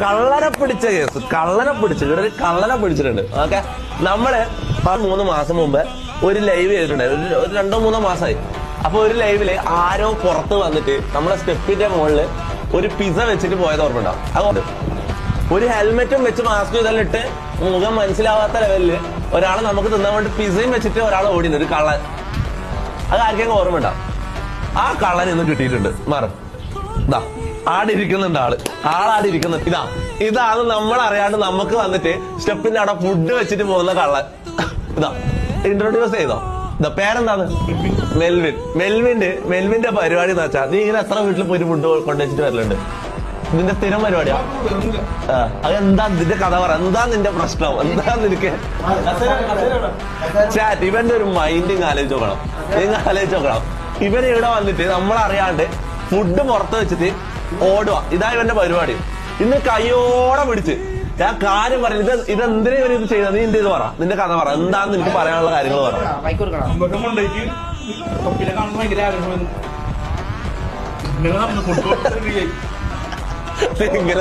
കള്ളനെ പിടിച്ച കേസ്. കള്ളനെ പിടിച്ചു. ഒരു കള്ളനെ പിടിച്ചിട്ടുണ്ട്. ഓക്കെ? നമ്മൾ മൂന്ന് മാസം മുമ്പ് ഒരു ലൈവ് ചെയ്തിട്ടുണ്ടായിരുന്നു. ഒരു രണ്ടോ മൂന്നോ മാസമായി. അപ്പൊ ഒരു ലൈവിൽ ആരോ പുറത്ത് വന്നിട്ട് നമ്മളെ സ്റ്റെപ്പിന്റെ മുകളിൽ ഒരു പിസ വെച്ചിട്ട് പോയത് ഓർമ്മയുണ്ടാവും അതുകൊണ്ട് ഒരു ഹെൽമെറ്റും വെച്ച് മാസ്ക് ഇതെല്ലാം ഇട്ട് മുഖം മനസ്സിലാവാത്ത ലെവലിൽ ഒരാൾ നമുക്ക് തിന്നാൻ വേണ്ടി പിസയും വെച്ചിട്ട് ഒരാൾ ഓടിയുണ്ട് ഒരു കള്ളൻ. അത് ആർക്കെങ്കിലും ഓർമ്മ ഉണ്ടാവും ആ കള്ളൻ ഇന്ന് കിട്ടിയിട്ടുണ്ട്. മാറും. ഇതാ ആടിരിക്കുന്നുണ്ട് ആൾ. ആളാടെ ഇരിക്കുന്നുണ്ട് ഇതാ ഇതാണ് നമ്മൾ അറിയാണ്ട് നമുക്ക് വന്നിട്ട് സ്റ്റെപ്പിന്റെ അവിടെ ഫുഡ് വെച്ചിട്ട് പോകുന്ന കള്ളൻ. ഇതാ ഇൻട്രോഡ്യൂസ് ചെയ്തോ. ഇതാ പേരെന്താണ്? മെൽവിൻ. മെൽവിന്റെ മെൽവിന്റെ പരിപാടി എന്ന് വെച്ചാൽ നീ ഇങ്ങനെ എത്ര വീട്ടിൽ പോയി ഫുഡ് കൊണ്ടുവച്ചിട്ട് വരലുണ്ട്? നിന്റെ സ്ഥിരം പരിപാടിയാ? അതെന്താ നിന്റെ കഥ പറ? എന്താ നിന്റെ പ്രശ്നം? എന്താ നിനക്ക്? ഇവന്റെ ഒരു മൈൻഡിങ് ആലോചിച്ച് നോക്കണം. നിങ്ങൾ ആലോചിച്ച് നോക്കണം. ഇവൻ ഇവിടെ വന്നിട്ട് നമ്മളറിയാണ്ട് ഫുഡ് പുറത്ത് വെച്ചിട്ട് ഓടുക ഇതാ ഇവന്റെ പരിപാടി. ഇന്ന് കയ്യോടെ പിടിച്ച്. ഞാൻ കാര്യം പറഞ്ഞു ഇത് ഇതെന്തിനാ ഇവൻ ഇത് ചെയ്യുന്നത്? നീ എന്ത് ഇത് പറ. നിന്റെ കഥ പറ. എന്താന്ന് നിനക്ക് പറയാനുള്ള കാര്യങ്ങൾ പറ. ബൈക്ക് കൊടുക്കണം നമുക്ക് കൊണ്ടേക്ക് തൊപ്പിനെ കാണുമ്പോൾ ഭയങ്കര ആഗ്രഹമായിരുന്നു ഇങ്ങനെ നടന്നു ഫുഡ് ഇങ്ങനെ